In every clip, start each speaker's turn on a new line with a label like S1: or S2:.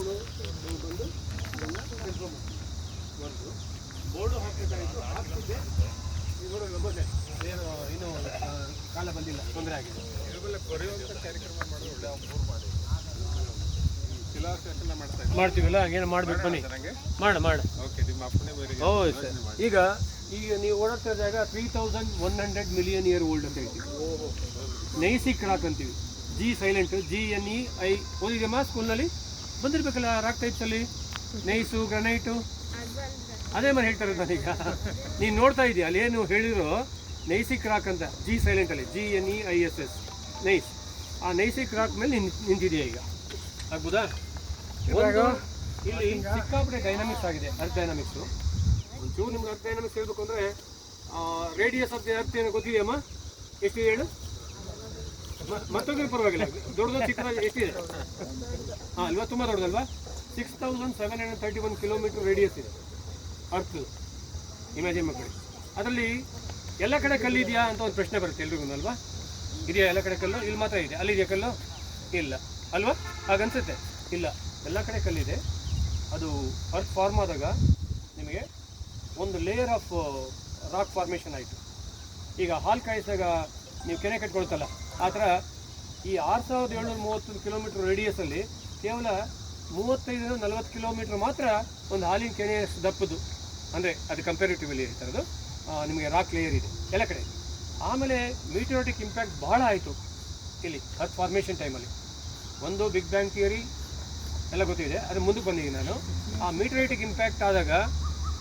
S1: ಮಕ್ಕಳು ಬಂದು ಇದನ್ನು ಬೋರ್ಡು ಏನು ಇನ್ನೂ ಕಾಲ ಬಂದಿಲ್ಲ ತೊಂದರೆ ಆಗಿದೆ
S2: ಶಿಲಾಶಾಸನ ಮಾಡ್ತಾ ಇದ್ದಾರೆ
S1: ಮಾಡ್ತೀವಲ್ಲ, ಹಂಗೇನು ಮಾಡ್ಬೇಕು ಬನ್ನಿ. ಮಾಡ ಮಾಡ. ಸರ್. ಈಗ ಈಗ ನೀವು ಓಡಾಡ್ತಾ ಇದ್ದಾಗ three thousand one hundred million year old ಅಂತ ಹೇಳ್ತೀವಿ. ನೈಸಿಕ್ ಕ್ರಾಕ್ ಅಂತೀವಿ. G silent G N E I ಓದಿದೆಯಮ್ಮ ಸ್ಕೂಲ್ನಲ್ಲಿ ಬಂದಿರ್ಬೇಕಲ್ಲ ರಾಕ್ ಟೈಪ್ಸಲ್ಲಿ ನೈಸು ಗ್ರನೈಟು? ಅದೇ ಮನೆ ಹೇಳ್ತಾರೆ ನಾನೀಗ ನೀನು ನೋಡ್ತಾ ಇದೀಯ ಅಲ್ಲಿ ಏನು ಹೇಳಿದ್ರು ನೈಸಿಕ್ ರಾಕ್ ಅಂತ G ಸೈಲೆಂಟಲ್ಲಿ G N E I S S gneiss. ಆ ನೈಸಿಕ್ ರಾಕ್ ಮೇಲೆ ನಿನ್ ನಿಂತಿದೆಯಾ ಈಗ. ಆಗ್ಬೋದಾ? ಇಲ್ಲಿ ಸಿಕ್ಕಾಪಟ್ಟೆ ಡೈನಾಮಿಕ್ಸ್ ಆಗಿದೆ ಅರ್ತ್ ಡೈನಾಮಿಕ್ಸು ಒಂಚೂರು ನಿಮ್ಗೆ ಅರ್ತ್ ಡೈನಾಮಿಕ್ಸ್ ಹೇಳ್ಬೇಕು ಅಂದರೆ ರೇಡಿಯಸ್ ಆಫ್ ದಿ ಅರ್ತ್ ಏನೋ ಗೊತ್ತಿದೆಯಮ್ಮ? ಎಷ್ಟು ಹೇಳು? ಮತ್ತೊಂದು ಪರವಾಗಿಲ್ಲ. ದೊಡ್ಡದು ಚಿಕ್ಕದಾಗಿ ಎಷ್ಟಿದೆ ಹಾಂ ಅಲ್ವಾ ತುಂಬ ದೊಡ್ಡದಲ್ವಾ? Six thousand seven hundred thirty one kilometre radius ಇದೆ. ಅರ್ತ್ ಇಮ್ಯಾಜಿನ್ ಮಕ್ಕಳಿಗೆ ಅದರಲ್ಲಿ ಎಲ್ಲ ಕಡೆ ಕಲ್ಲಿದೆಯಾ ಅಂತ ಒಂದು ಪ್ರಶ್ನೆ ಬರುತ್ತೆ ಎಲ್ರಿಗೂ ಅಲ್ವಾ? ಇದೆಯಾ ಎಲ್ಲ ಕಡೆ ಕಲ್ಲು? ಇಲ್ಲಿ ಮಾತ್ರ ಇದೆ. ಅಲ್ಲಿದೆಯಾ ಕಲ್ಲು? ಇಲ್ಲ. ಅಲ್ವಾ? ಹಾಗನ್ಸುತ್ತೆ. ಇಲ್ಲ. ಎಲ್ಲ ಕಡೆ ಕಲ್ಲಿದೆ. ಅದು ಅರ್ತ್ ಫಾರ್ಮ್ ಆದಾಗ ನಿಮಗೆ ಒಂದು ಲೇಯರ್ ಆಫ್ ರಾಕ್ ಫಾರ್ಮೇಷನ್ ಆಯಿತು. ಈಗ ಹಾಲು ಕಾಯಿಸಿದಾಗ ನೀವು ಕೆರೆ ಕಟ್ಕೊಳ್ತಲ್ಲ ಆ ಥರ ಈ ಆರು ಸಾವಿರದ ಏಳ್ನೂರ ಮೂವತ್ತೊಂದು ಕಿಲೋಮೀಟ್ರ್ ರೇಡಿಯಸಲ್ಲಿ ಕೇವಲ ಮೂವತ್ತೈದರಿಂದ ನಲವತ್ತು ಕಿಲೋಮೀಟ್ರ್ ಮಾತ್ರ ಒಂದು ಹಾಲಿನ ಕೆನೆ ದಪ್ಪದು. ಅಂದರೆ ಅದು ಕಂಪೇರಿಟಿವ್ಲಿ ಇರ್ತಾರದು ನಿಮಗೆ ರಾಕ್ ಲೇಯರ್ ಇದೆ. ಎಲ್ಲ ಕಡೆ. ಆಮೇಲೆ ಮೀಟರೋಟಿಕ್ ಇಂಪ್ಯಾಕ್ಟ್ ಬಹಳ ಆಯಿತು. ಇಲ್ಲಿ ಅರ್ತ್ ಫಾರ್ಮೇಷನ್ ಟೈಮಲ್ಲಿ ಒಂದು ಬಿಗ್ ಬ್ಯಾಂಗ್ ಥಿಯರಿ ಎಲ್ಲ ಗೊತ್ತಿದೆ. ಅದು ಮುಂದಕ್ಕೆ ಬಂದಿದ್ದೀನಿ ನಾನು. ಆ ಮೀಟರೈಟಿಕ್ ಇಂಪ್ಯಾಕ್ಟ್ ಆದಾಗ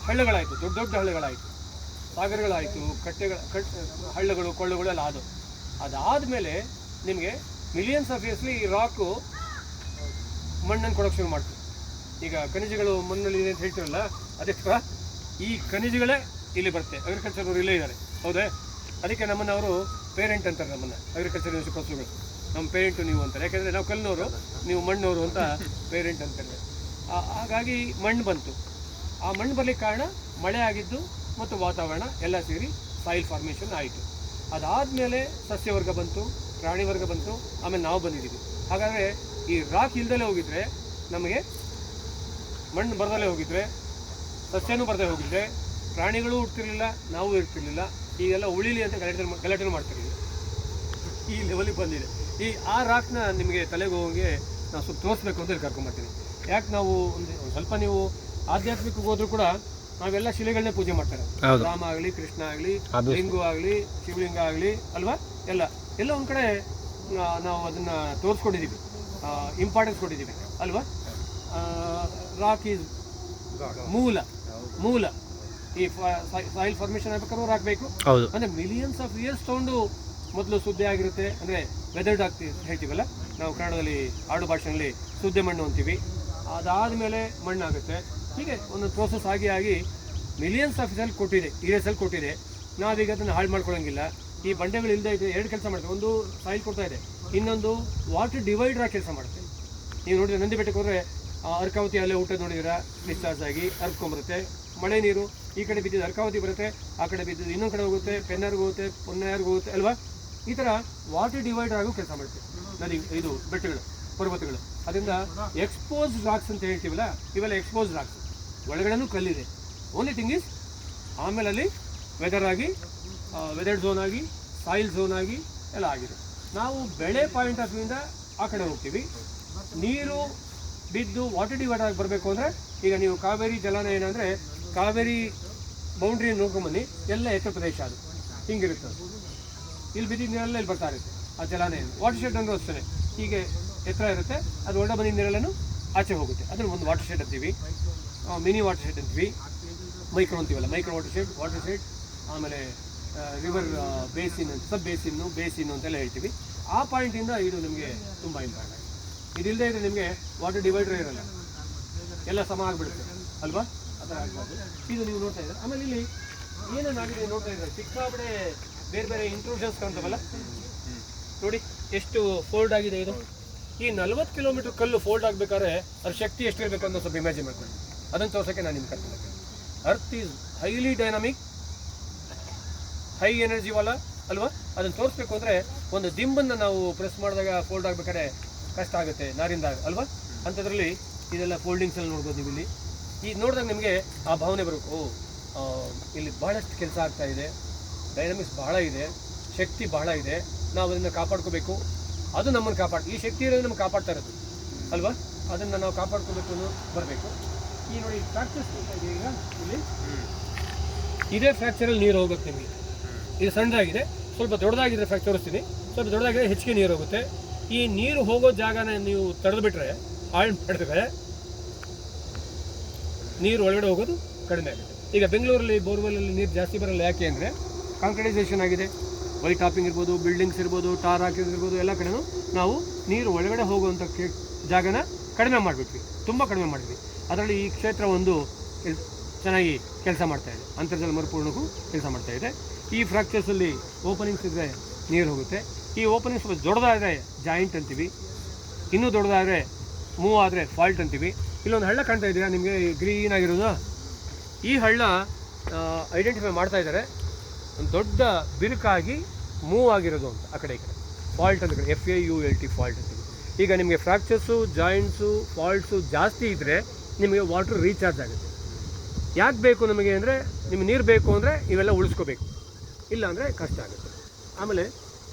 S1: ಹಳ್ಳಗಳಾಯಿತು. ದೊಡ್ಡ ದೊಡ್ಡ ಹಳ್ಳಗಳಾಯಿತು. ಸಾಗರಗಳಾಯಿತು, ಕಟ್ಟೆಗಳ, ಕಟ್, ಹಳ್ಳಗಳು, ಕೊಳ್ಳಗಳು ಎಲ್ಲ ಆದವು. ಅದಾದಮೇಲೆ ನಿಮಗೆ ಮಿಲಿಯನ್ಸ್ ಆಫ್ ಇಯರ್ಸ್ಲಿ ಈ ರಾಕು ಮಣ್ಣನ್ನು ಕೊಡೋಕೆ ಶುರು ಮಾಡ್ತೀವಿ ಈಗ ಖನಿಜಗಳು ಮಣ್ಣಲ್ಲಿ ಅಂತ ಹೇಳ್ತೀರಲ್ಲ, ಅದಕ್ಕೆ ಈ ಖನಿಜಗಳೇ ಇಲ್ಲಿ ಬರುತ್ತೆ. ಅಗ್ರಿಕಲ್ಚರ್ ಅವರು ಇಲ್ಲೇ ಇದ್ದಾರೆ. ಹೌದೇ? ಅದಕ್ಕೆ ನಮ್ಮನ್ನು ಅವರು ಪೇರೆಂಟ್ ಅಂತಾರೆ ನಮ್ಮನ್ನು ಅಗ್ರಿಕಲ್ಚರ್ ಯೂನಿವರ್ಸಿಟಿ ನಮ್ಮ ಪೇರೆಂಟು ನೀವು ಅಂತಾರೆ. ಯಾಕೆಂದರೆ ನಾವು ಕಲ್ಲಿನವರು ನೀವು ಮಣ್ಣವರು ಅಂತ ಪೇರೆಂಟ್ ಅಂತಾರೆ. ಹಾಗಾಗಿ ಮಣ್ಣು ಬಂತು. ಆ ಮಣ್ಣು ಬರಲಿಕ್ಕೆ ಕಾರಣ ಮಳೆ ಆಗಿದ್ದು ಮತ್ತು ವಾತಾವರಣ ಎಲ್ಲ ಸೇರಿ ಸಾಯಿಲ್ ಫಾರ್ಮೇಷನ್ ಆಯಿತು. ಅದಾದಮೇಲೆ ಸಸ್ಯವರ್ಗ ಬಂತು, ಪ್ರಾಣಿ ವರ್ಗ ಬಂತು, ಆಮೇಲೆ ನಾವು ಬಂದಿದ್ದೀವಿ. ಹಾಗಾದರೆ ಈ ರಾಕ್ ಇಲ್ದಲೇ ಹೋಗಿದ್ರೆ, ನಮಗೆ ಮಣ್ಣು ಬರದಲ್ಲೇ ಹೋಗಿದ್ರೆ, ಸಸ್ಯನೂ ಬರದೇ ಹೋಗಿದ್ರೆ, ಪ್ರಾಣಿಗಳು ಹುಡ್ತಿರ್ಲಿಲ್ಲ ನಾವು ಇರ್ತಿರ್ಲಿಲ್ಲ, ಈಗೆಲ್ಲ ಉಳಿಲಿ ಅಂತ ಗಲಾಟೆ ಗಲಾಟೆ ಮಾಡ್ತಿರ್ಲಿಲ್ಲ ಈ ಲೆವೆಲಿಗೆ ಬಂದಿದೆ. ಈ ಆ ರಾಕ್ನ ನಿಮಗೆ ತಲೆಗೆ ಹೋಗಿ ನಾವು ಸ್ವಲ್ಪ ತೋರಿಸ್ಬೇಕು ಅಂತ ಹೇಳಿ ಕರ್ಕೊಂಬರ್ತೀನಿ. ಯಾಕೆ ನಾವು ಒಂದು ಸ್ವಲ್ಪ ನೀವು ಆಧ್ಯಾತ್ಮಿಕಕ್ಕೆ ಹೋದರೂ ಕೂಡ ನಾವೆಲ್ಲ ಶಿಲೆಗಳನ್ನೇ ಪೂಜೆ ಮಾಡ್ತಾರೆ. ರಾಮ ಆಗಲಿ ಕೃಷ್ಣ ಆಗಲಿ ಲಿಂಗು ಆಗಲಿ ಶಿವಲಿಂಗ ಆಗಲಿ ಅಲ್ವಾ? ಎಲ್ಲ. ಎಲ್ಲ ಒಂದು ಕಡೆ ನಾವು ಅದನ್ನ ತೋರಿಸ್ಕೊಂಡಿದ್ದೀವಿ ಇಂಪಾರ್ಟೆನ್ಸ್ ಕೊಟ್ಟಿದ್ದೀವಿ ಅಲ್ವಾ? ರಾಕ್ ಈಸ್ ಮೂಲ. ಮೂಲ. ಈ ಸಾಯಿಲ್ ಫಾರ್ಮೇಷನ್ ಆಗ್ಬೇಕಾದ್ರೂ ರಾಕ್ ಬೇಕು ಅಂದ್ರೆ ಮಿಲಿಯನ್ಸ್ ಆಫ್ ಇಯರ್ಸ್ ತಗೊಂಡು ಮೊದಲು ಸುದ್ದಿ ಆಗಿರುತ್ತೆ. ಅಂದ್ರೆ ವೆದರ್ಡ್ ಆಗ್ತಿ ಹೇಳ್ತೀವಲ್ಲ? ನಾವು ಕನ್ನಡದಲ್ಲಿ ಆಡು ಭಾಷೆಯಲ್ಲಿ ಸುದ್ದಿ ಮಣ್ಣು ಅಂತೀವಿ. ಅದಾದಮೇಲೆ ಮಣ್ಣಾಗುತ್ತೆ. ಹೀಗೆ ಒಂದು ಪ್ರೋಸೆಸ್ ಆಗಿ ಆಗಿ ಮಿಲಿಯನ್ಸ್ ಆಫ್ ಇಸಲ್ಲಿ ಕೊಟ್ಟಿದೆ ಅಲ್ಲಿ ಕೊಟ್ಟಿದೆ. ನಾವೀಗ ಅದನ್ನು ಹಾಳು ಮಾಡ್ಕೊಳ್ಳೋಂಗಿಲ್ಲ ಈ ಬಂಡೆಗಳು ಇಲ್ಲದೆ ಇದೆ ಎರಡು ಕೆಲಸ ಮಾಡ್ತೀವಿ. ಒಂದು ಸಾಯಿಲ್ ಕೊಡ್ತಾ ಇದೆ, ಇನ್ನೊಂದು ವಾಟರ್ ಡಿವೈಡರ್ ಆಗಿ ಕೆಲಸ ಮಾಡುತ್ತೆ ನೀವು ನೋಡಿದ್ರೆ ನಂದಿ ಬೆಟ್ಟಕ್ಕೆ ಹೋದರೆ ಅರ್ಕಾವತಿ ಅಲ್ಲೇ ಊಟ ನೋಡಿದಿರ ಡಿಸ್ಚಾರ್ಜ್ ಆಗಿ ಅರ್ಕೊಂಬರುತ್ತೆ ಮಳೆ ನೀರು ಈ ಕಡೆ ಬಿದ್ದಿದ್ದು ಅರ್ಕಾವತಿ ಬರುತ್ತೆ, ಆ ಕಡೆ ಬಿದ್ದಿದ್ದು ಇನ್ನೊಂದು ಕಡೆ ಹೋಗುತ್ತೆ, ಪೆನ್ನರ್ಗೆ ಹೋಗುತ್ತೆ ಪೊನ್ನಾರ್ಗೆ ಹೋಗುತ್ತೆ, ಅಲ್ವಾ? ಈ ಥರ ವಾಟರ್ ಡಿವೈಡರ್ ಆಗು ಕೆಲಸ ಮಾಡುತ್ತೆ ನದಿ, ಇದು ಬೆಟ್ಟಗಳು, ಪರ್ವತಗಳು. ಅದರಿಂದ ಎಕ್ಸ್ಪೋಸ್ ರಾಕ್ಸ್ ಅಂತ ಹೇಳ್ತೀವಲ್ಲ, ಇವೆಲ್ಲ ಎಕ್ಸ್ಪೋಸ್ ರಾಕ್ಸ್ ಒಳಗಡೆನೂ ಕಲ್ಲಿದೆ. ಓನ್ಲಿ ಥಿಂಗ್ ಇಸ್ ಆಮೇಲೆ ಅಲ್ಲಿ ವೆದರ್ ಆಗಿ ವೆದರ್ ಝೋನ್ ಆಗಿ ಸಾಯಿಲ್ ಝೋನ್ ಆಗಿ ಎಲ್ಲ ಆಗಿದೆ. ನಾವು ಬೆಳೆ ಪಾಯಿಂಟ್ ಆಫ್ ವ್ಯೂಯಿಂದ ಆ ಕಡೆ ಹೋಗ್ತೀವಿ. ನೀರು ಬಿದ್ದು ವಾಟರ್ ಡಿವೈಡ್ ಆಗಿ ಬರಬೇಕು ಅಂದರೆ, ಈಗ ನೀವು ಕಾವೇರಿ ಜಲಾನಯನ ಏನಂದರೆ, ಕಾವೇರಿ ಬೌಂಡ್ರಿಯನ್ನು ನೋಡ್ಕೊಂಬನ್ನಿ ಎಲ್ಲ ಎತ್ತರ ಪ್ರದೇಶ ಅದು. ಹಿಂಗಿರುತ್ತೆ. ಇಲ್ಲಿ ಬಿದ್ದಿದ್ದ ನೀರೆಲ್ಲ ಇಲ್ಲಿ ಬರ್ತಾ ಇರುತ್ತೆ. ಆ ಜಲಾನಯನ ವಾಟರ್ ಶೆಡ್ ಅಂದರೆ ಅಷ್ಟೇ ಹೀಗೆ ಎತ್ತರ ಇರುತ್ತೆ. ಅದು ಒಳ್ಳೆ ಬಂದಿದ್ದ ನೀರೆಲ್ಲನೂ ಆಚೆ ಹೋಗುತ್ತೆ. ಅದನ್ನು ಒಂದು ವಾಟರ್ ಶೆಡ್ ಅಂತೀವಿ. ಮಿನಿ ವಾಟರ್ ಶೆಡ್ ಅಂತೀವಿ ಮೈಕ್ರೋ ಅಂತೀವಲ್ಲ micro watershed watershed ಆಮೇಲೆ river basin sub basin basin ಅಂತೆಲ್ಲ ಹೇಳ್ತೀವಿ. ಆ ಪಾಯಿಂಟಿಂದ ಇದು ನಿಮಗೆ ತುಂಬ ಇಂಪಾರ್ಟೆಂಟ್ ಇದಿಲ್ಲದೆ ಇದ್ರೆ ನಿಮಗೆ ವಾಟರ್ ಡಿವೈಡರ್ ಇರಲ್ಲ. ಎಲ್ಲ ಸಮ ಆಗಿಬಿಡುತ್ತೆ. ಅಲ್ವಾ? ಆ ಥರ ಆಗ್ಬಾರ್ದು ಇದು ನೀವು ನೋಡ್ತಾ ಇದ್ದೀರಾ? ಆಮೇಲೆ ಇಲ್ಲಿ ಏನೇನು ಆಗಿದೆ ನೋಡ್ತಾ ಇದ್ದಾರೆ? ಸಿಕ್ಕಾಬಡೆ ಬೇರೆ ಬೇರೆ ಇಂಟ್ರೂಷನ್ಸ್ ಕಾಣ್ತವಲ್ಲ? ನೋಡಿ, ಎಷ್ಟು ಫೋಲ್ಡ್ ಆಗಿದೆ ಇದು. ಈ ನಲ್ವತ್ತು ಕಿಲೋಮೀಟರ್ ಕಲ್ಲು ಫೋಲ್ಡ್ ಆಗಬೇಕಾದ್ರೆ ಅದ್ರ ಶಕ್ತಿ ಎಷ್ಟಿರಬೇಕು ಅಂತ ಸ್ವಲ್ಪ ಇಮ್ಯಾಜಿನ್ ಮಾಡ್ಕೊಳ್ಳಿ. ಅದನ್ನು ತೋರ್ಸೋಕ್ಕೆ ನಾನು ನಿಮ್ಗೆ ಕರ್ಕೊಂಡು earth is highly dynamic high energy ವಾಲ, ಅಲ್ವಾ? ಅದನ್ನು ತೋರಿಸ್ಬೇಕು ಅಂದರೆ ಒಂದು ದಿಂಬನ್ನು ನಾವು ಪ್ರೆಸ್ ಮಾಡಿದಾಗ ಫೋಲ್ಡ್ ಆಗಬೇಕಾದ್ರೆ ಕಷ್ಟ ಆಗುತ್ತೆ, ನಾರಿಂದ, ಅಲ್ವಾ? ಅಂಥದ್ರಲ್ಲಿ ಇದೆಲ್ಲ ಫೋಲ್ಡಿಂಗ್ಸ್ ಎಲ್ಲ ನೋಡ್ಬೋದು ನೀವು ಇಲ್ಲಿ. ಈಗ ನೋಡಿದಾಗ ನಿಮಗೆ ಆ ಭಾವನೆ ಬರಬೇಕು ಇಲ್ಲಿ ಬಹಳಷ್ಟು ಕೆಲಸ ಆಗ್ತಾ ಇದೆ ಡೈನಮಿಕ್ಸ್ ಬಹಳ ಇದೆ, ಶಕ್ತಿ ಬಹಳ ಇದೆ, ನಾವು ಅದನ್ನು ಕಾಪಾಡ್ಕೋಬೇಕು. ಅದು ನಮ್ಮನ್ನು ಕಾಪಾಡ್, ಈ ಶಕ್ತಿ ಇರೋದು ನಮ್ಗೆ ಕಾಪಾಡ್ತಾ ಇರೋದು, ಅಲ್ವಾ? ಅದನ್ನು ನಾವು ಕಾಪಾಡ್ಕೋಬೇಕು ಬರಬೇಕು. ಈ ನೋಡಿ ಫ್ರಾಕ್ಚರ್ಸ್ ಇದೆ ಈಗ? ಇಲ್ಲಿ? ಇದೇ ಫ್ರ್ಯಾಕ್ಚರಲ್ಲಿ ನೀರು ಹೋಗುತ್ತೆ ನಿಮಗೆ. ಇದು ಸಣ್ಣದಾಗಿದೆ. ಸ್ವಲ್ಪ ದೊಡ್ಡದಾಗಿದ್ರೆ ಫ್ರ್ಯಾಕ್ಚರ್ ತೋರಿಸ್ತೀನಿ ಸ್ವಲ್ಪ ದೊಡ್ಡದಾಗಿದೆ ಹೆಚ್ಚಿಗೆ ನೀರು ಹೋಗುತ್ತೆ. ಈ ನೀರು ಹೋಗೋ ಜಾಗನ ನೀವು ತಡೆದುಬಿಟ್ರೆ ಹಾಳು ಮಾಡಿದ್ರೆ ನೀರು ಒಳಗಡೆ ಹೋಗೋದು ಕಡಿಮೆ ಆಗುತ್ತೆ. ಈಗ ಬೆಂಗಳೂರಲ್ಲಿ ಬೋರ್ವೆಲಲ್ಲಿ ನೀರು ಜಾಸ್ತಿ ಬರಲ್ಲ ಯಾಕೆ ಅಂದರೆ ಕಾಂಕ್ರಿಟೈಸೇಷನ್ ಆಗಿದೆ. ವೈ ಟಾಪಿಂಗ್ ಇರ್ಬೋದು ಬಿಲ್ಡಿಂಗ್ಸ್ ಇರ್ಬೋದು ಟಾರ್ ಹಾಕಿರ್ಬೋದು ಎಲ್ಲ ಕಡೆನೂ ನಾವು ನೀರು ಒಳಗಡೆ ಹೋಗುವಂಥ ಜಾಗನ ಕಡಿಮೆ ಮಾಡಿಬಿಟ್ವಿ. ತುಂಬ ಕಡಿಮೆ ಮಾಡಿದ್ವಿ. ಅದರಲ್ಲಿ ಈ ಕ್ಷೇತ್ರ ಒಂದು ಚೆನ್ನಾಗಿ ಕೆಲಸ ಮಾಡ್ತಾ ಇದೆ. ಅಂತರ್ಜಲ ಮರುಪೂರ್ಣಕ್ಕೂ ಕೆಲಸ ಮಾಡ್ತಾ ಇದೆ. ಈ ಫ್ರಾಕ್ಚರ್ಸಲ್ಲಿ ಓಪನಿಂಗ್ಸ್ ಇದ್ದರೆ ನೀರು ಹೋಗುತ್ತೆ. ಈ ಓಪನಿಂಗ್ಸ್ ದೊಡ್ಡದಾದರೆ ಜಾಯಿಂಟ್ ಅಂತೀವಿ. ಇನ್ನೂ ದೊಡ್ಡದಾದರೆ ಮೂವ್ ಆದರೆ ಫಾಲ್ಟ್ ಅಂತೀವಿ. ಇಲ್ಲೊಂದು ಹಳ್ಳ ಕಾಣ್ತಾ ಇದೆಯಾ? ನಿಮಗೆ ಗ್ರೀನ್ ಆಗಿರೋದು? ಈ ಹಳ್ಳ ಐಡೆಂಟಿಫೈ ಮಾಡ್ತಾ ಇದ್ದಾರೆ. ಒಂದು ದೊಡ್ಡ ಬಿರುಕಾಗಿ ಮೂವ್ ಆಗಿರೋದು ಅಂತ ಆ ಕಡೆ ಈ ಕಡೆ. ಫಾಲ್ಟ್ ಅಂತ F A U L T fault ಅಂತೀವಿ. ಈಗ ನಿಮಗೆ ಫ್ರಾಕ್ಚರ್ಸು ಜಾಯಿಂಟ್ಸು ಫಾಲ್ಟ್ಸು ಜಾಸ್ತಿ ಇದ್ದರೆ ನಿಮಗೆ ವಾಟರ್ ರೀಚಾರ್ಜ್ ಆಗುತ್ತೆ. ಯಾಕೆ ಬೇಕು ನಮಗೆ ಅಂದರೆ ನಿಮಗೆ ನೀರು ಬೇಕು ಅಂದರೆ ಇವೆಲ್ಲ ಉಳಿಸ್ಕೋಬೇಕು. ಇಲ್ಲ ಅಂದರೆ ಕಷ್ಟ ಆಗುತ್ತೆ. ಆಮೇಲೆ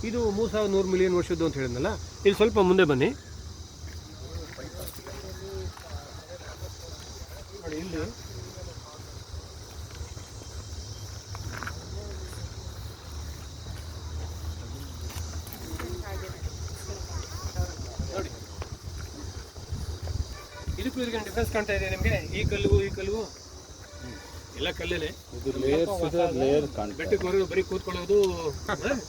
S1: ಇದು ಮೂರು ಸಾವಿರದ ನೂರು ಮಿಲಿಯನ್ ವರ್ಷದ್ದು ಅಂತ ಹೇಳಿದ್ನಲ್ಲ, ಇಲ್ಲಿ ಸ್ವಲ್ಪ ಮುಂದೆ ಬನ್ನಿ. ಇಲ್ಲಿ ಇದಕ್ಕೂ ಇದಕ್ಕೆ ಡಿಫ್ರೆನ್ಸ್ ಕಾಣ್ತಾ ಇದೆ ನಿಮಗೆ? ಈ ಕಲ್ಲಿಗೂ ಈ ಕಲ್ಲಿಗೂ? ಎಲ್ಲ ಕಲ್ಲೇನೆ ಬೆಟ್ಟಕ್ಕೆ ಹೊರಗೆ ಬರೀ ಕೂತ್ಕೊಳ್ಳೋದು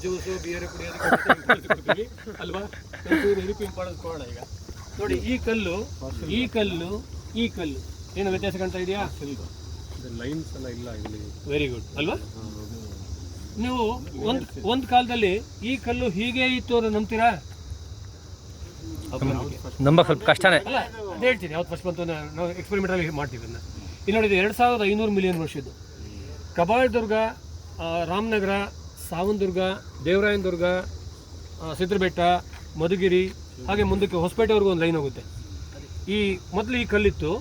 S1: ಜ್ಯೂಸು ಬಿಯರ್ ಕುಡಿಯೋದು ಅಲ್ವಾ? ಹಿರಿಪಿ ಮಾಡೋದು ಕೋಣ ಈಗ. ನೋಡಿ ಈ ಕಲ್ಲು ಈ ಕಲ್ಲು ಈ ಕಲ್ಲು. ಏನು ವ್ಯತ್ಯಾಸ ಕಾಣ್ತಾ ಇದೆಯಾ?
S2: ಲೈನ್ಸ್ ಎಲ್ಲ ಇಲ್ಲ ಇಲ್ಲಿ.
S1: ವೆರಿ ಗುಡ್ ಅಲ್ವಾ? ನೀವು ಒಂದ್ ಒಂದ್ ಕಾಲದಲ್ಲಿ ಈ ಕಲ್ಲು ಹೀಗೆ ಇತ್ತು ಅನ್ನೋ ನಂಬ್ತೀರಾ?
S3: ನಂಬ ಸ್ವಲ್ಪ ಕಷ್ಟನೇ.
S1: ಅದೇ ಹೇಳ್ತೀನಿ ಯಾವ್ದು ಫಸ್ಟ್ ಬಂತು ನಾವು ಎಕ್ಸ್ಪೆರಿಮೆಂಟ್ ಅಲ್ಲಿ ಮಾಡ್ತೀವಿ ಅದನ್ನ ಇಲ್ಲಿ ನೋಡಿ ಎರಡು ಸಾವಿರದ ಐನೂರು ಮಿಲಿಯನ್ ವರ್ಷದ್ದು ಕಬಾಳದುರ್ಗ ದುರ್ಗ ರಾಮನಗರ ಸಾವನದುರ್ಗ ದೇವರಾಯನದುರ್ಗ ದುರ್ಗ ಸಿದ್ರಬೆಟ್ಟ ಮಧುಗಿರಿ, ಹಾಗೆ ಮುಂದಕ್ಕೆ ಹೊಸಪೇಟೆವರೆಗೂ ಒಂದು ಲೈನ್ ಹೋಗುತ್ತೆ. ಈ ಮೊದಲು ಈ ಕಲ್ಲಿತ್ತು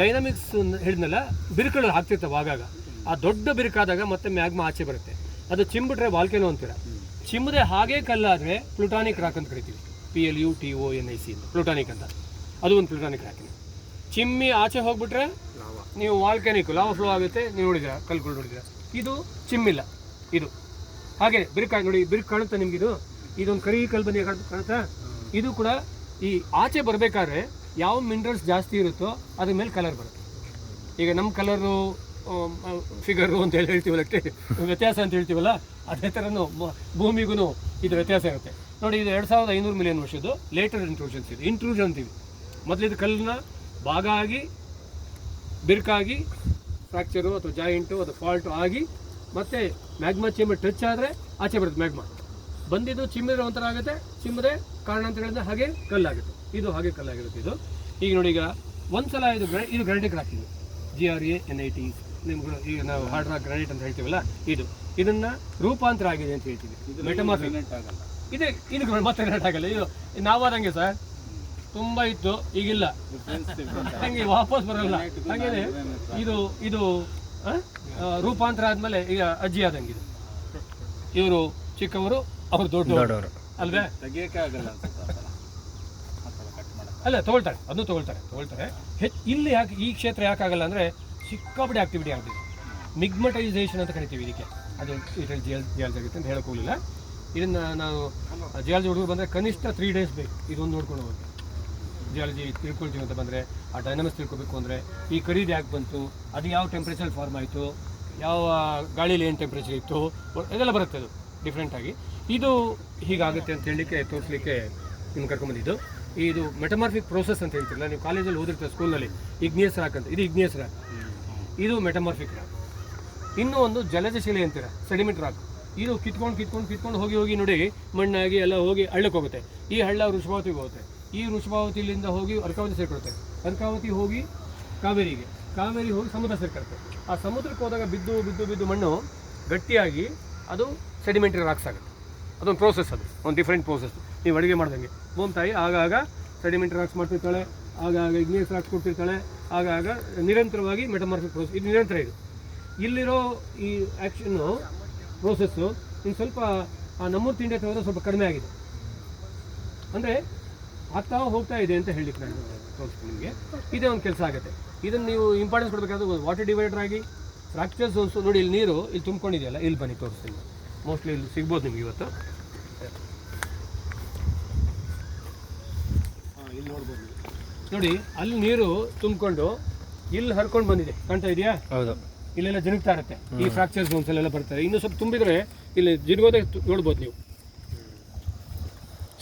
S1: ಡೈನಾಮಿಕ್ಸ್ ಹೇಳಿದ್ನಲ್ಲ ಬಿರುಕುಗಳು ಹಾಕ್ತಿರ್ತವೆ ಆಗಾಗ ಆ ದೊಡ್ಡ ಬಿರುಕಾದಾಗ ಮತ್ತೆ ಮ್ಯಾಗ್ಮಾ ಆಚೆ ಬರುತ್ತೆ. ಅದು ಚಿಂಬಿಟ್ರೆ ವಾಲ್ಕೆನೋ ಅಂತೀರ. ಚಿಮ್ಮದೆ ಹಾಗೇ ಕಲ್ಲಾದರೆ ಪ್ಲುಟಾನಿಕ್ ರಾಕ್ ಅಂತ ಕರಿತೀವಿ. P L U T O N I C plutonic ಅಂತ. ಅದು ಒಂದು ಪ್ಲೂಟಾನಿಕ್ ಹಾಕಿನಿ ಚಿಮ್ಮಿ ಆಚೆ ಹೋಗ್ಬಿಟ್ರೆ ನೀವು ವಾಲ್ಕೆನಿಕ್ ಲಾವ ಫ್ಲೋ ಆಗುತ್ತೆ ನೀವು ನೋಡಿದಿರ ಕಲ್ಕೊಂಡು ನೋಡಿದಿರ ಇದು ಚಿಮ್ಮಿಲ್ಲ ಇದು. ಹಾಗೆ ಬಿರುಕು ನೋಡಿ ಬಿರ್ಕ್ ಕಾಣುತ್ತೆ ನಿಮ್ಗೆ ಇದು? ಇದೊಂದು ಕರಿ ಕಲ್ ಬನ್ನಿ ಕಾಣ್- ಕಾಣುತ್ತಾ? ಇದು ಕೂಡ ಈ ಆಚೆ ಬರಬೇಕಾದ್ರೆ ಯಾವ ಮಿನರಲ್ಸ್ ಜಾಸ್ತಿ ಇರುತ್ತೋ ಅದ್ರ ಮೇಲೆ ಕಲರ್ ಬರುತ್ತೆ. ಈಗ ನಮ್ಮ ಕಲರು ಫಿಗರು ಅಂತ ಹೇಳಿ ಹೇಳ್ತೀವಲ್ಲ ವ್ಯತ್ಯಾಸ ಅಂತ ಹೇಳ್ತೀವಲ್ಲ ಅದೇ ಥರನೂ ಭೂಮಿಗೂ ಇದು ವ್ಯತ್ಯಾಸ ಇರುತ್ತೆ. ನೋಡಿ ಇದು ಎರಡು ಸಾವಿರದ ಐನೂರು ಮಿಲಿಯನ್ ವರ್ಷದ್ದು ಲೇಟರ್ ಇಂಟ್ರೂಷನ್ಸ್ ಇದು. ಇಂಟ್ರೂಷನ್ ಅಂತೀವಿ ಮೊದಲು ಇದು ಕಲ್ಲನ್ನ ಭಾಗ ಆಗಿ ಬಿರ್ಕಾಗಿ ಫ್ರಾಕ್ಚರು ಅಥವಾ ಜಾಯಿಂಟು ಅಥವಾ ಫಾಲ್ಟು ಆಗಿ ಮತ್ತೆ ಮ್ಯಾಗ್ಮಾ ಚಿಮ್ಮೆ ಟಚ್ ಆದರೆ ಆಚೆ ಬರುತ್ತೆ ಮ್ಯಾಗ್ಮಾ ಬಂದಿದ್ದು ಚಿಮ್ಮಿದ್ರೆ ಒಂಥರ ಆಗುತ್ತೆ ಚಿಮ್ಮದೆ ಹೇಳಿದ್ರೆ ಹಾಗೆ ಕಲ್ಲಾಗುತ್ತೆ. ಇದು ಹಾಗೆ ಕಲ್ಲಾಗಿರುತ್ತೆ ಇದು. ಈಗ ನೋಡಿ ಈಗ ಒಂದ್ಸಲ ಇದು ಗ್ರ ಇದು ಗ್ರಾನೈಟ್ ಇದು. G R A N I T ನಿಮ್ಗೆ ಈಗ ನಾವು ಹಾರ್ಡ್ ರಾಕ್ ಗ್ರಾನೈಟ್ ಅಂತ ಹೇಳ್ತೀವಲ್ಲ ಇದು. ಇದನ್ನು ರೂಪಾಂತರ ಆಗಿದೆ ಅಂತ ಹೇಳ್ತೀವಿ. ಮೆಟಮಾಫಿಕ್ ಇದೆ ಇದಕ್ಕೆ ಮತ್ತೆ ರೇಟ್ ಆಗಲ್ಲ ಇದು ನಾವಾದಂಗೆ ಸರ್ ತುಂಬಾ ಇತ್ತು ಈಗಿಲ್ಲ ಹಂಗೆ ವಾಪಸ್ ಬರಲ್ಲ ಹಾಗೇನೆ ಇದು ಇದು ರೂಪಾಂತರ ಆದ್ಮೇಲೆ ಈಗ ಅಜ್ಜಿ ಆದಂಗಿದೆ ಇವರು ಚಿಕ್ಕವರು ಅವರು ದೊಡ್ಡವರು
S3: ದೊಡ್ಡವರು
S1: ಅಲ್ವೇ ಅಲ್ಲ ತಗೊಳ್ತಾರೆ ಅದನ್ನು ತಗೊಳ್ತಾರೆ ತಗೊಳ್ತಾರೆ ಹೆಚ್ಚು ಇಲ್ಲಿ ಯಾಕೆ ಈ ಕ್ಷೇತ್ರ ಯಾಕಾಗಲ್ಲ ಅಂದರೆ ಸಿಕ್ಕಾಪಟ್ಟೆ ಆಕ್ಟಿವಿಟಿ ಆಗ್ತಿದೆ ಮಿಗ್ಮಟೈಸೇಷನ್ ಅಂತ ಕರಿತೀವಿ ಇದಕ್ಕೆ ಅದು ಇದರಲ್ಲಿ ಜೇಲ್ ಜೇಲ್ ಆಗುತ್ತೆ ಅಂತ ಹೇಳಕ್ ಹೋಗಲಿಲ್ಲ ಇದನ್ನು ನಾವು ಜಿಯಾಲಜಿ ಹುಡುಗರು ಬಂದರೆ ಕನಿಷ್ಠ ತ್ರೀ ಡೇಸ್ ಬೇಕು. ಇದೊಂದು ನೋಡ್ಕೊಂಡು ಹೋಗುತ್ತೆ ಜಿಯಾಲಜಿ ತಿಳ್ಕೊಳ್ತೀವಿ ಅಂತ ಬಂದರೆ, ಆ ಡೈನಮಿಕ್ಸ್ ತಿಳ್ಕೊಬೇಕು ಅಂದರೆ ಈ ಖರೀದಿ ಯಾಕೆ ಬಂತು, ಅದು ಯಾವ ಟೆಂಪ್ರೇಚರ್ ಫಾರ್ಮ್ ಆಯಿತು, ಯಾವ ಗಾಳಿಲಿ ಏನು ಟೆಂಪ್ರೇಚರ್ ಇತ್ತು, ಇದೆಲ್ಲ ಬರುತ್ತೆ ಅದು ಡಿಫ್ರೆಂಟಾಗಿ ಇದು ಹೀಗಾಗುತ್ತೆ ಅಂತ ಹೇಳಲಿಕ್ಕೆ, ತೋರಿಸ್ಲಿಕ್ಕೆ ನಿಮ್ಗೆ ಕರ್ಕೊಂಬಂದಿದ್ದು. ಇದು ಮೆಟಮಾರ್ಫಿಕ್ ಪ್ರೋಸೆಸ್ ಅಂತ ಹೇಳ್ತಿರಲ್ಲ, ನೀವು ಕಾಲೇಜಲ್ಲಿ ಓದಿರ್ತೀರ ಸ್ಕೂಲ್ನಲ್ಲಿ ಇಗ್ನಿಯಸ್ ರಾಕ್ ಅಂತ, ಇದು ಇಗ್ನಿಯಸ್ ರಾಕ್ ಇದು ಮೆಟಮಾರ್ಫಿಕ್ ರಾಕ್ ಇನ್ನೂ ಒಂದು ಜಲಜಶಿಲೆ ಅಂತೀರ ಸೆಡಿಮೆಂಟ್ ರಾಕ್ ಇದು ಕಿತ್ಕೊಂಡು ಕಿತ್ಕೊಂಡು ಕಿತ್ಕೊಂಡು ಹೋಗಿ ಹೋಗಿ ನೋಡಿ. ಮಣ್ಣಾಗಿ ಎಲ್ಲ ಹೋಗಿ ಹಳ್ಳಕ್ಕೆ ಹೋಗುತ್ತೆ. ಈ ಹಳ್ಳ ವೃಷಭಾವತಿಗೆ ಹೋಗುತ್ತೆ. ಈ ವೃಷಭಾವತಿಲಿಂದ ಹೋಗಿ ಅರ್ಕಾವತಿ ಸೇರ್ಕೊಳುತ್ತೆ. ಅರ್ಕಾವತಿ ಹೋಗಿ ಕಾವೇರಿಗೆ. ಕಾವೇರಿ ಹೋಗಿ ಸಮುದ್ರ ಸೇರ್ಕೊಳುತ್ತೆ. ಆ ಸಮುದ್ರಕ್ಕೆ ಹೋದಾಗ ಬಿದ್ದು ಬಿದ್ದು ಬಿದ್ದು ಮಣ್ಣು ಗಟ್ಟಿಯಾಗಿ ಅದು ಸೆಡಿಮೆಂಟ್ರಿ ರಾಕ್ಸ್ ಆಗುತ್ತೆ. ಅದೊಂದು ಪ್ರೋಸೆಸ್ ಅದು. ಒಂದು ಡಿಫ್ರೆಂಟ್ ಪ್ರೋಸೆಸ್ ನೀವು ಅಡುಗೆ ಮಾಡ್ದಂಗೆ. ಭೂಮಿ ತಾಯಿ ಆಗಾಗ ಸೆಡಿಮೆಂಟ್ರಿ ರಾಕ್ಸ್ ಮಾಡ್ತಿರ್ತಾಳೆ. ಆಗಾಗ ಇಗ್ನೇಸ್ ರಾಕ್ಸ್ ಕೊಡ್ತಿರ್ತಾಳೆ. ಆಗಾಗ ನಿರಂತರವಾಗಿ ಮೆಟಮಾರ್ಫಿಕ್ ಪ್ರೋಸೆಸ್ ಇದು ನಿರಂತರ ಇದು. ಇಲ್ಲಿರೋ ಈ ಆ್ಯಕ್ಷನ್ನು ಪ್ರೋಸೆಸ್ಸು ಇನ್ನು ಸ್ವಲ್ಪ ಆ ನಮ್ಮೂರು ತಿಂಡಿ ತೆಗೆದ್ರೆ ಸ್ವಲ್ಪ ಕಡಿಮೆ ಆಗಿದೆ. ಅಂದರೆ ಆಗ್ತಾ ಹೋಗ್ತಾ ಇದೆ ಅಂತ ಹೇಳಲಿಕ್ಕೆ ನಾನು ತೋರಿಸ್ತೀನಿ ನಿಮಗೆ. ಇದೇ ಒಂದು ಕೆಲಸ ಆಗುತ್ತೆ. ಇದನ್ನು ನೀವು ಇಂಪಾರ್ಟೆನ್ಸ್ ಕೊಡಬೇಕಾದ್ರೆ ವಾಟರ್ ಡಿವೈಡರ್ ಆಗಿ ಫ್ರಾಕ್ಚರ್ಸ್ ಒಂದು ನೋಡಿ ಇಲ್ಲಿ ನೀರು ಇಲ್ಲಿ ತುಂಬಿಕೊಂಡಿದೆಯಲ್ಲ ಇಲ್ಲಿ ಬನ್ನಿ ತೋರಿಸ್ತೀನಿ. ಮೋಸ್ಟ್ಲಿ ಇಲ್ಲಿ ಸಿಗ್ಬೋದು ನಿಮ್ಗೆ ಇವತ್ತು.
S2: ಇಲ್ಲಿ ನೋಡ್ಬೋದು
S1: ನೋಡಿ ಅಲ್ಲಿ ನೀರು ತುಂಬಿಕೊಂಡು ಇಲ್ಲಿ ಹರ್ಕೊಂಡು ಬಂದಿದೆ. ಕಾಣ್ತಾ ಇದೆಯಾ?
S3: ಹೌದು.
S1: ಇಲ್ಲೆಲ್ಲ ಜಿನುಗ್ತಾ ಇರುತ್ತೆ. ಈ ಫ್ರಾಕ್ಚರ್ ಜೋನ್ಸ್ ಎಲ್ಲ ಬರ್ತಾರೆ. ಇನ್ನು ಸ್ವಲ್ಪ ತುಂಬಿದ್ರೆ ಇಲ್ಲಿ ಜಿನುಗೋದೇ ನೋಡ್ಬೋದು ನೀವು.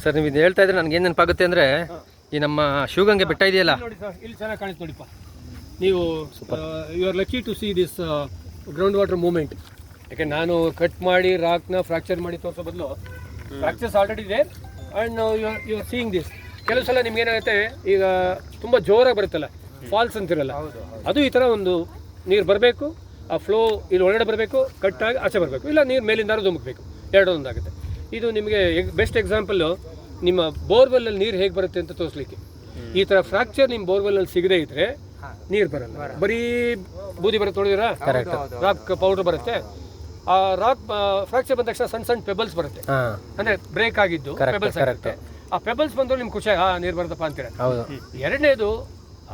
S3: ಸರ್ ನೀವು ಇದು ಹೇಳ್ತಾ ಇದ್ರೆ ನನಗೆ ಏನು ನೆನಪಾಗುತ್ತೆ ಅಂದರೆ ಈ ನಮ್ಮ ಶಿವಗಂಗೆ ಬೆಟ್ಟ ಇದೆಯಲ್ಲ?
S1: ನೋಡಿ ಸರ್ ಇಲ್ಲಿ ಚೆನ್ನಾಗಿ ಕಾಣಿಸ್ತು ನೋಡಿಪ್ಪ. ನೀವು you are lucky to see this ground water movement ಯಾಕೆ ನಾನು ಕಟ್ ಮಾಡಿ ರಾಕ್ನ ಫ್ರಾಕ್ಚರ್ ಮಾಡಿ ತೋರಿಸೋ ಬದಲು ಫ್ರಾಕ್ಚರ್ಸ್ ಆಲ್ರೆಡಿ ಇದೆ. And you are you are seeing this ಕೆಲವು ಸಲ ನಿಮ್ಗೆ ಏನಾಗುತ್ತೆ ಈಗ ತುಂಬ ಜೋರಾಗಿ ಬರುತ್ತಲ್ಲ ಫಾಲ್ಸ್ ಅಂತಿರಲ್ಲ. ಅದು ಈ ಥರ ಒಂದು ನೀರು ಬರಬೇಕು ಆ ಫ್ಲೋ ಇಲ್ಲಿ ಒಳಗಡೆ ಬರಬೇಕು ಕಟ್ಟಾಗಿ ಆಚೆ ಬರಬೇಕು. ಇಲ್ಲ ನೀರು ಮೇಲಿಂದ ಧುಮುಕಬೇಕು. ಎರಡೊಂದಾಗುತ್ತೆ. ಇದು ನಿಮಗೆ ಬೆಸ್ಟ್ ಎಕ್ಸಾಂಪಲ್ಲು ನಿಮ್ಮ ಬೋರ್ವೆಲ್ಲಲ್ಲಿ ನೀರು ಹೇಗೆ ಬರುತ್ತೆ ಅಂತ ತೋರಿಸ್ಲಿಕ್ಕೆ. ಈ ಥರ ಫ್ರಾಕ್ಚರ್ ನಿಮ್ಮ ಬೋರ್ವೆಲ್ಲಲ್ಲಿ ಸಿಗದೇ ಇದ್ರೆ ನೀರು ಬರಲ್ಲ. ಬರೀ. ಬೂದಿ ಬರುತ್ತೆ ನೋಡಿದಿರಾ ರಾಕ್ ಪೌಡರ್ ಬರುತ್ತೆ. ಆ ರಾಕ್ ಫ್ರಾಕ್ಚರ್ ಬಂದ ತಕ್ಷಣ ಸಣ್ಣ ಸಣ್ಣ ಪೆಬಲ್ಸ್ ಬರುತ್ತೆ. ಅಂದ್ರೆ ಬ್ರೇಕ್ ಆಗಿದ್ದು ಪೆಬಲ್ಸ್ ಆಗುತ್ತೆ ಆ ಪೆಬಲ್ಸ್ ಬಂದ್ರು ನಿಮ್ಗೆ ಖುಷಿ ಆ ನೀರು ಬರುತ್ತಪ್ಪ ಅಂತೀರ. ಎರಡನೇದು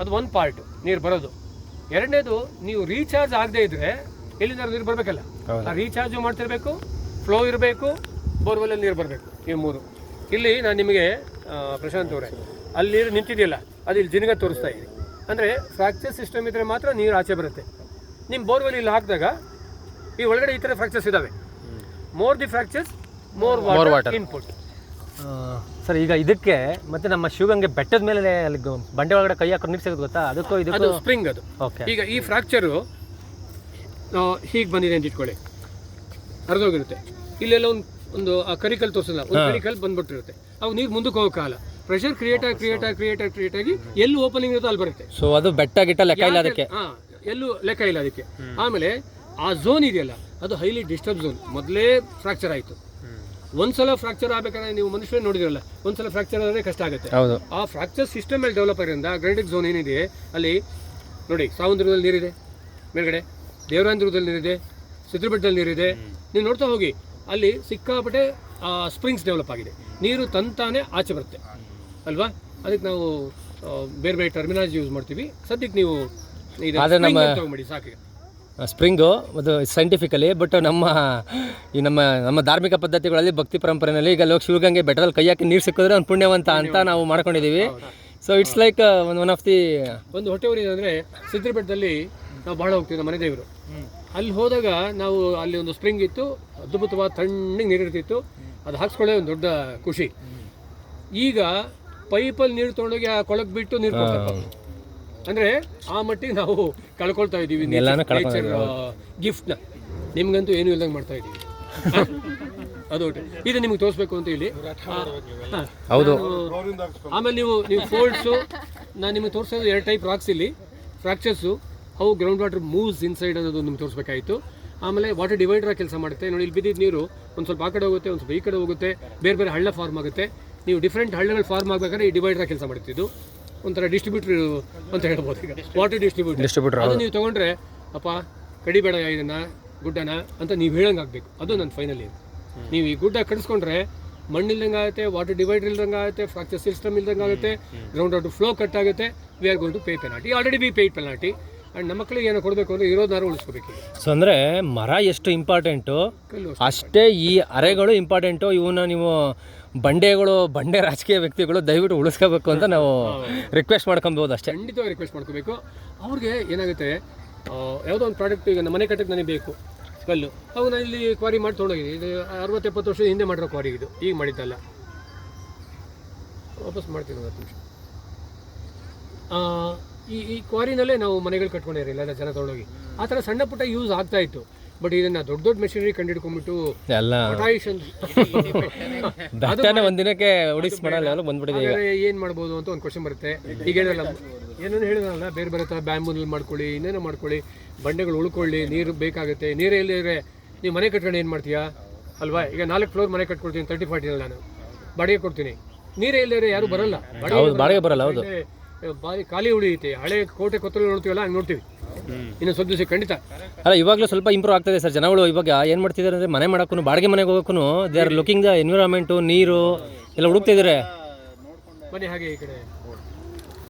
S1: ಅದು ಒಂದು ಪಾರ್ಟ್ ನೀರು ಬರೋದು. ಎರಡನೇದು ನೀವು ರೀಚಾರ್ಜ್ ಆಗದೆ ಇದ್ರೆ ಎಲ್ಲಿಂದ ನೀರು ಬರಬೇಕಲ್ಲ? ಆ ರೀಚಾರ್ಜು ಮಾಡ್ತಿರ್ಬೇಕು ಫ್ಲೋ ಇರಬೇಕು ಬೋರ್ವೆಲ್ ನೀರು ಬರಬೇಕು ಈ ಮೂರು. ಇಲ್ಲಿ ನಾನು ನಿಮಗೆ ಪ್ರಶಾಂತ್ ಅವರೇ ಅಲ್ಲಿ ನೀರು ನಿಂತಿದೆಯಲ್ಲ ಅದು ಇಲ್ಲಿ ಜಿನಗ ತೋರಿಸ್ತಾ ಇದೆ ಅಂದರೆ ಫ್ರಾಕ್ಚರ್ ಸಿಸ್ಟಮ್ ಇದ್ರೆ ಮಾತ್ರ ನೀರು ಆಚೆ ಬರುತ್ತೆ. ನಿಮ್ಮ ಬೋರ್ವೆಲ್ ಇಲ್ಲಿ ಹಾಕಿದಾಗ ಈ ಒಳಗಡೆ ಈ ಥರ ಫ್ರಾಕ್ಚರ್ಸ್ ಇದ್ದಾವೆ more the fractures more water input
S3: sir ಈಗ ಇದಕ್ಕೆ ಮತ್ತೆ ನಮ್ಮ ಶಿವಗಂಗೆ ಬೆಟ್ಟದ ಮೇಲೆ ಅಲ್ಲಿ ಗೊ- ಬಂಡೆ ಒಳಗಡೆ ಕೈ ಹಾಕೊಂಡು ನೀರು ಸಿಗೋದು ಗೊತ್ತಾ? ಅದಕ್ಕೂ
S1: ಅದು
S3: ಇದಕ್ಕೂ
S1: ಸ್ಪ್ರಿಂಗ್ ಅದು.
S3: ಓಕೆ
S1: ಈಗ ಈ ಫ್ರಾಕ್ಚರು ಹೀಗೆ ಬಂದಿದೆ ಅಂತ ಇಟ್ಕೊಳ್ಳಿ. ಹರಿದೋಗಿರುತ್ತೆ ಇಲ್ಲೆಲ್ಲ ಒಂದು ಒಂದು ಆ ಕರಿಕಲ್ ತೋರಿಸಲ್ಲ ಒಂದು ಕರಿಕಲ್ ಬಂದ್ಬಿಟ್ಟಿರುತ್ತೆ. ಅವಾಗ ನೀರು ಮುಂದಕ್ಕೆ ಹೋಗೋಕ್ಕಾಗಲ್ಲ ಪ್ರೆಷರ್ ಕ್ರಿಯೇಟ್ ಆಗಿ ಕ್ರಿಯೇಟ್ ಆಗಿ ಕ್ರಿಯೇಟ್ ಆಗಿ ಕ್ರಿಯೇಟ್ ಆಗಿ ಎಲ್ಲೂ ಓಪನಿಂಗ್ ಇರುತ್ತೋ ಅಲ್ಲಿ ಬರುತ್ತೆ.
S3: ಸೊ ಅದು ಬೆಟ್ಟ ಗಿಟ್ಟ ಲೆಕ್ಕ ಇಲ್ಲ ಅದಕ್ಕೆ?
S1: ಹಾ ಎಲ್ಲೂ ಲೆಕ್ಕ ಇಲ್ಲ ಅದಕ್ಕೆ. ಆಮೇಲೆ ಆ ಝೋನ್ ಇದೆಯಲ್ಲ ಅದು ಹೈಲಿ ಡಿಸ್ಟರ್ಬ್ ಝೋನ್ ಮೊದಲೇ ಫ್ರಾಕ್ಚರ್ ಆಯಿತು. ಒಂದ್ಸಲ ಫ್ರಾಕ್ಚರ್ ಆಗಬೇಕಾದ್ರೆ ನೀವು ಮನುಷ್ಯರೇ ನೋಡಿದಿರಲ್ಲ ಒಂದ್ಸಲ ಫ್ರಾಕ್ಚರ್ ಆದರೆ ಕಷ್ಟ ಆಗುತ್ತೆ.
S3: ಹೌದು.
S1: ಆ ಫ್ರಾಕ್ಚರ್ ಸಿಸ್ಟಮ್ ಮೇಲೆ ಡೆವಲಪ್ ಆಗಿರೋದ್ರಿಂದ ಗ್ರೈಡಿಕ್ ಝೋನ್ ಏನಿದೆ ಅಲ್ಲಿ ನೋಡಿ ಸಾವಂದ್ರದಲ್ಲಿ ನೀರಿದೆ ಮೇಲ್ಗಡೆ ದೇವರಾಂಧ್ರದಲ್ಲಿ ನೀರಿದೆ ಸಿದ್ರಬೆಟ್ಟದಲ್ಲಿ ನೀರಿದೆ. ನೀವು ನೋಡ್ತಾ ಹೋಗಿ ಅಲ್ಲಿ ಸಿಕ್ಕಾಪಟ್ಟೆ ಸ್ಪ್ರಿಂಗ್ಸ್ ಡೆವಲಪ್ ಆಗಿದೆ. ನೀರು ತಂತಾನೆ ಆಚೆ ಬರುತ್ತೆ. ಅಲ್ವಾ? ಅದಕ್ಕೆ ನಾವು ಬೇರೆ ಬೇರೆ ಟರ್ಮಿನಾಲಜಿ ಯೂಸ್ ಮಾಡ್ತೀವಿ. ಸದ್ಯಕ್ಕೆ ನೀವು ಸಾಕು
S3: ಸ್ಪ್ರಿಂಗು ಅದು ಸೈಂಟಿಫಿಕಲಿ ಬಟ್ ನಮ್ಮ ಈ ನಮ್ಮ ನಮ್ಮ ಧಾರ್ಮಿಕ ಪದ್ಧತಿಗಳಲ್ಲಿ ಭಕ್ತಿ ಪರಂಪರೆಯಲ್ಲಿ ಈಗ ಲೋಕ ಶಿವಗಂಗೆ ಬೆಟ್ಟದಲ್ಲಿ ಕೈ ಹಾಕಿ ನೀರು ಸಿಕ್ಕಿದ್ರೆ ಒಂದು ಪುಣ್ಯವಂತ ಅಂತ ನಾವು ಮಾಡ್ಕೊಂಡಿದ್ದೀವಿ so it's like one one of the
S1: ಒಂದು ಹೊಟ್ಟೆ ಅಂದರೆ ಸಿದ್ರಬೆಟ್ಟದಲ್ಲಿ ನಾವು ಭಾಳ ಹೋಗ್ತೀವಿ ನಮ್ಮ ಮನೆ ದೇವರು. ಅಲ್ಲಿ ಹೋದಾಗ ನಾವು ಅಲ್ಲಿ ಒಂದು ಸ್ಪ್ರಿಂಗ್ ಇತ್ತು ಅದ್ಭುತವಾದ ತಣ್ಣಗೆ ನೀರಿರ್ತಿತ್ತು ಅದು ಹಾಕ್ಸ್ಕೊಳ್ಳೋ ಒಂದು ದೊಡ್ಡ ಖುಷಿ. ಈಗ ಪೈಪಲ್ಲಿ ನೀರು ತೊಗೊಂಡೋಗಿ ಆ ಕೊಳಕ್ಕೆ ಬಿಟ್ಟು ನೀರು ಅಂದರೆ ಆ ಮಟ್ಟಿಗೆ ನಾವು ಕಳ್ಕೊಳ್ತಾ ಇದ್ದೀವಿ
S3: ಎಲ್ಲಾನು
S1: ನೇಚರ್ ಗಿಫ್ಟ್ನ ನಿಮ್ಗಂತೂ ಏನೂ ಇಲ್ದಂಗೆ ಮಾಡ್ತಾ ಇದೀವಿ ಅದು ಒಟ್ಟು. ಇದು ನಿಮ್ಗೆ ತೋರಿಸ್ಬೇಕು ಅಂತ ಹೇಳಿ. ಹಾ.
S3: ಹೌದು.
S1: ನಾನು- ಆಮೇಲೆ ನೀವು ನೀವು ಫೋಲ್ಡ್ಸು ನಾನು ನಿಮಗೆ ತೋರಿಸೋದು ಎರಡು ಟೈಪ್ ರಾಕ್ಸ್ ಇಲ್ಲಿ. Fractures how ground water moves inside ಅನ್ನೋದು ನಿಮ್ಗೆ ತೋರಿಸ್ಬೇಕಾಯಿತು. ಆಮೇಲೆ ವಾಟರ್ ಡಿವೈಡರ್ ಕೆಲಸ ಮಾಡುತ್ತೆ. ನೋಡಿ ಇಲ್ಲಿ ಬಿದ್ದಿದ್ದ ನೀರು ಒಂದು ಸ್ವಲ್ಪ ಆ ಕಡೆ ಹೋಗುತ್ತೆ ಒಂದು ಸ್ವಲ್ಪ ಈ ಕಡೆ ಹೋಗುತ್ತೆ. ಬೇರೆ ಬೇರೆ ಹಳ್ಳ ಫಾರ್ಮ್ ಆಗುತ್ತೆ. ನೀವು ಡಿಫ್ರೆಂಟ್ ಹಳ್ಳಗಳು ಫಾರ್ಮ್ ಆಗಬೇಕಾದ್ರೆ ಈ ಡಿವೈಡರ್ ಕೆಲಸ ಮಾಡುತ್ತೆ ಇದು ಒಂಥರ ಡಿಸ್ಟ್ರಿಬ್ಯೂಟರ್ ಅಂತ ಹೇಳ್ಬೋದು ಈಗ. ವಾಟರ್ ಡಿಸ್ಟ್ರಿಬ್ಯೂಟರ್
S3: ಡಿಸ್ಟ್ರಿಬ್ಯೂಟರ್
S1: ಅದು ನೀವು ತೊಗೊಂಡ್ರೆ ಅಪ್ಪ ಕಡಿಬೇಡ ಇದನ್ನ ಗುಡ್ಡನ ಅಂತ ನೀವು ಹೇಳಂಗೆ ಆಗಬೇಕು. ಅದು ನನ್ನ ಫೈನಲಿ ನೀವು ಈ ಗುಡ್ಡ ಕಡಿಸ್ಕೊಂಡ್ರೆ ಮಣ್ಣಿಲ್ದಂಗೆ ಆಗುತ್ತೆ ವಾಟರ್ ಡಿವೈಡರ್ ಇಲ್ದಂಗೆ ಆಗುತ್ತೆ ಫ್ರಾಕ್ಚರ್ ಸಿಸ್ಟಮ್ ಇಲ್ದಂಗೆ ಆಗುತ್ತೆ ಗ್ರೌಂಡ್ ಔಟ್ ಫ್ಲೋ ಕಟ್ ಆಗುತ್ತೆ we are gone to pay penalty already be paid penalty and ನಮ್ಮ ಮಕ್ಕಳಿಗೆ ಏನೋ ಕೊಡಬೇಕು ಅಂದರೆ ಇರೋದನ್ನಾರು ಉಳಿಸ್ಕೋಬೇಕು
S3: ಸೊ ಅಂದರೆ ಮರ ಎಷ್ಟು ಇಂಪಾರ್ಟೆಂಟು ಅಷ್ಟೇ. ಈ ಅರೆಗಳು ಇಂಪಾರ್ಟೆಂಟು ಇವನ್ನ ನೀವು ಬಂಡೆಗಳು ಬಂಡೆ ರಾಜಕೀಯ ವ್ಯಕ್ತಿಗಳು ದಯವಿಟ್ಟು ಉಳಿಸ್ಕೋಬೇಕು ಅಂತ ನಾವು ರಿಕ್ವೆಸ್ಟ್ ಮಾಡ್ಕೊಬೋದು ಅಷ್ಟೇ.
S1: ಖಂಡಿತವಾಗಿ ರಿಕ್ವೆಸ್ಟ್ ಮಾಡ್ಕೋಬೇಕು. ಅವ್ರಿಗೆ ಏನಾಗುತ್ತೆ ಯಾವುದೋ ಒಂದು ಪ್ರಾಡಕ್ಟ್ ಈಗ ಮನೆ ಕಟ್ಟಕ್ಕೆ ನನಗೆ ಬೇಕು ಕಲ್ಲು. ಅವು ನಾನು ಇಲ್ಲಿ ಕ್ವಾರಿ ಮಾಡಿ ತೊಗೊಂಡೋಗಿದ್ದೀನಿ. ಇದು ಅರವತ್ತು ಎಪ್ಪತ್ತು ವರ್ಷದ ಹಿಂದೆ ಮಾಡಿರೋ ಕ್ವಾರಿ ಇದು. ಈಗ ಮಾಡಿದ್ದಲ್ಲ. ವಾಪಸ್ ಮಾಡ್ತೀನಿ ಒಂದು ಹತ್ತು ನಿಮಿಷ. ಈ ಈ ಕ್ವಾರಿನಲ್ಲೇ ನಾವು ಮನೆಗಳು ಕಟ್ಕೊಂಡಿರಲಿಲ್ಲ ಜನ ತೊಗೊಂಡೋಗಿ. ಆ ಥರ ಸಣ್ಣ ಪುಟ್ಟ ಯೂಸ್ ಆಗ್ತಾ ಇತ್ತು. ಬಟ್ ಇದನ್ನ ದೊಡ್ಡ ದೊಡ್ಡ ಮೆಷಿನರಿ ಕಂಡಿಡ್ಕೊಂಡ್ಬಿಟ್ಟು
S3: ಎಲ್ಲ
S1: ಪಟಾಯಿಷ್ ಅಂತ
S3: ಬೆಟ್ಟನೇ ಒಂದಿನಕ್ಕೆ ಒಡಿಸ್ ಮಾಡಲ್ಲ ಎಲ್ಲ ಬಂದ್ಬಿಟ್ಟಿದೆ ಈಗ.
S1: ಹಾಗಾದ್ರೆ ಏನ್ ಮಾಡ್ಬೋದು ಅಂತ ಒಂದು ಕ್ವಶನ್ ಬರುತ್ತೆ. ಈಗ ಏನಲ್ಲ ಏನೇನು ಹೇಳಿದ್ರಲ್ಲ ಬೇರೆ ಬೇರೆ ಥರ ಬ್ಯಾಂಬೂನಲ್ಲಿ ಮಾಡ್ಕೊಳ್ಳಿ ಇನ್ನೇನೋ ಮಾಡ್ಕೊಳ್ಳಿ ಬಂಡೆಗಳು ಉಳ್ಕೊಳ್ಳಿ ನೀರು ಬೇಕಾಗುತ್ತೆ ನೀರೇ ಇಲ್ಲದ್ರೆ ನೀವು ಮನೆ ಕಟ್ಕೊಂಡು ಏನು ಮಾಡ್ತೀಯಾ? ಅಲ್ವಾ? ಈಗ ನಾಲ್ಕು ಫ್ಲೋರ್ ಮನೆ ಕಟ್ಕೊಡ್ತೀನಿ ತರ್ಟಿ ಫಾರ್ಟಿನಲ್ಲಿ ನಾನು. ಬಾಡಿಗೆ ಕೊಡ್ತೀನಿ. ನೀರೇ ಇಲ್ಲದ್ರೆ ಯಾರು ಬರಲ್ಲ.
S3: ಬಾಡಿಗೆ ಬರಲ್ಲ ಹೌದು.
S1: ಬಾರಿ ಖಾಲಿ ಉಳಿಯುತ್ತೆ. ಹಳೆ ಕೋಟೆ ಕೊತ್ತಲು ನೋಡ್ತೀವಲ್ಲ ಹಂಗೆ ನೋಡ್ತೀವಿ. ಇನ್ನು ಸ್ವಲ್ಪ ದಿವಸ ಖಂಡಿತ.
S3: ಅಲ್ಲ ಇವಾಗಲೂ ಸ್ವಲ್ಪ ಇಂಪ್ರೂವ್ ಆಗ್ತದೆ ಸರ್. ಜನಗಳು ಇವಾಗ ಏನು ಮಾಡ್ತಿದ್ದಾರೆ ಅಂದರೆ ಮನೆ ಮಾಡೋಕ್ಕೂ ಬಾಡಿಗೆ ಮನೆಗೆ ಹೋಗೋಕ್ಕೂ they are looking the environment ನೀರು ಎಲ್ಲ ಹುಡುಕ್ತಿದ್ದಾರೆ
S1: ಬನ್ನಿ ಹಾಗೆ ಈ ಕಡೆ.